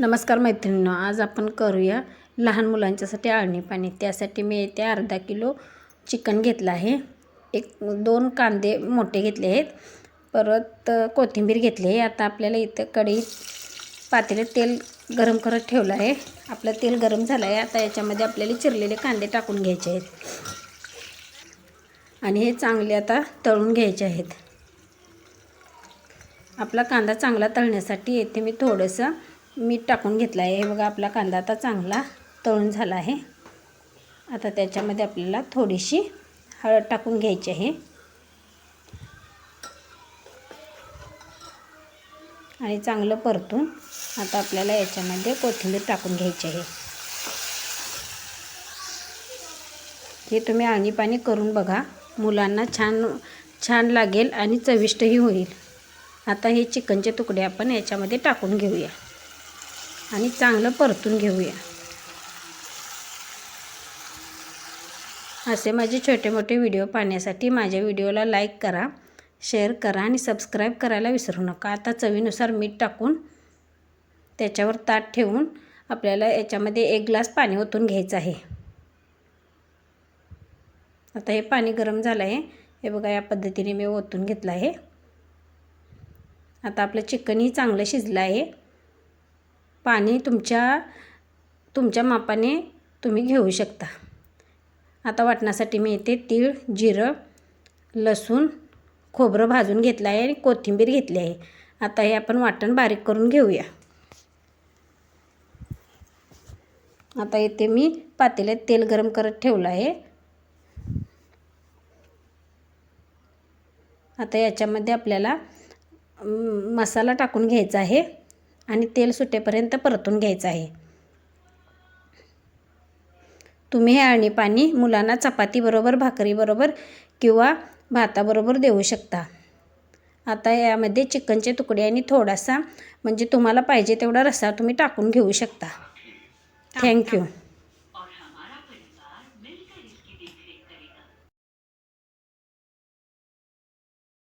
नमस्कार मैत्रिणींनो आज आपण करूया लहान मुलांच्यासाठी आळणी पाणी. त्यासाठी मी येथे अर्धा किलो चिकन घेतलं आहे. एक दोन कांदे मोठे घेतले आहेत. परत कोथिंबीर घेतली आहे. आता आपल्याला इथं कढईत पातेल्यात तेल गरम करत ठेवलं आहे. आपलं तेल गरम झालं आहे. आता याच्यामध्ये आपल्याला चिरलेले कांदे टाकून घ्यायचे आहेत. आणि हे चांगले आता तळून घ्यायचे आहेत. आपला कांदा चांगला तळण्यासाठी येथे मी थोडंसं मीठ टाकून घेतलं आहे. हे बघा आपला कांदा आता चांगला तळून झाला आहे. आता त्याच्यामध्ये आपल्याला थोडीशी हळद टाकून घ्यायची आहे. आणि चांगलं परतून आता आपल्याला याच्यामध्ये कोथिंबीर टाकून घ्यायची आहे. हे तुम्ही आणीपाणी करून बघा. मुलांना छान छान लागेल आणि चविष्टही होईल. आता हे चिकनचे तुकडे आपण याच्यामध्ये टाकून घेऊया. आणि चांगलं परतून घेऊया. असे माझे छोटे मोठे व्हिडिओ पाहण्यासाठी माझ्या व्हिडिओला लाईक करा शेअर करा आणि सबस्क्राईब करायला विसरू नका. आता चवीनुसार मीठ टाकून त्याच्यावर ताट ठेवून आपल्याला याच्यामध्ये एक ग्लास पाणी ओतून घ्यायचं आहे. आता हे पाणी गरम झालं आहे. हे बघा या पद्धतीने मी ओतून घेतलं आहे. आता आपलं चिकनही चांगलं शिजलं आहे. पाणी तुमच्या तुमच्या मापाने तुम्ही घेऊ शकता. आता वाटण्यासाठी मी इथे तीळ जिरं लसूण खोबरं भाजून घेतलं आहे आणि कोथिंबीर घेतली आहे. आता हे आपण वाटण बारीक करून घेऊया. आता इथे मी पातेल्यात तेल गरम करत ठेवलं आहे. आता याच्यामध्ये आपल्याला मसाला टाकून घ्यायचा आहे. आणि तेल सुटेपर्यंत परतून घ्यायचं आहे. तुम्ही हे अळणी पाणी मुलांना चपातीबरोबर भाकरीबरोबर किंवा भाताबरोबर देऊ शकता. आता यामध्ये चिकनचे तुकडे आणि थोडासा म्हणजे तुम्हाला पाहिजे तेवढा रस्सा तुम्ही टाकून घेऊ शकता. थँक्यू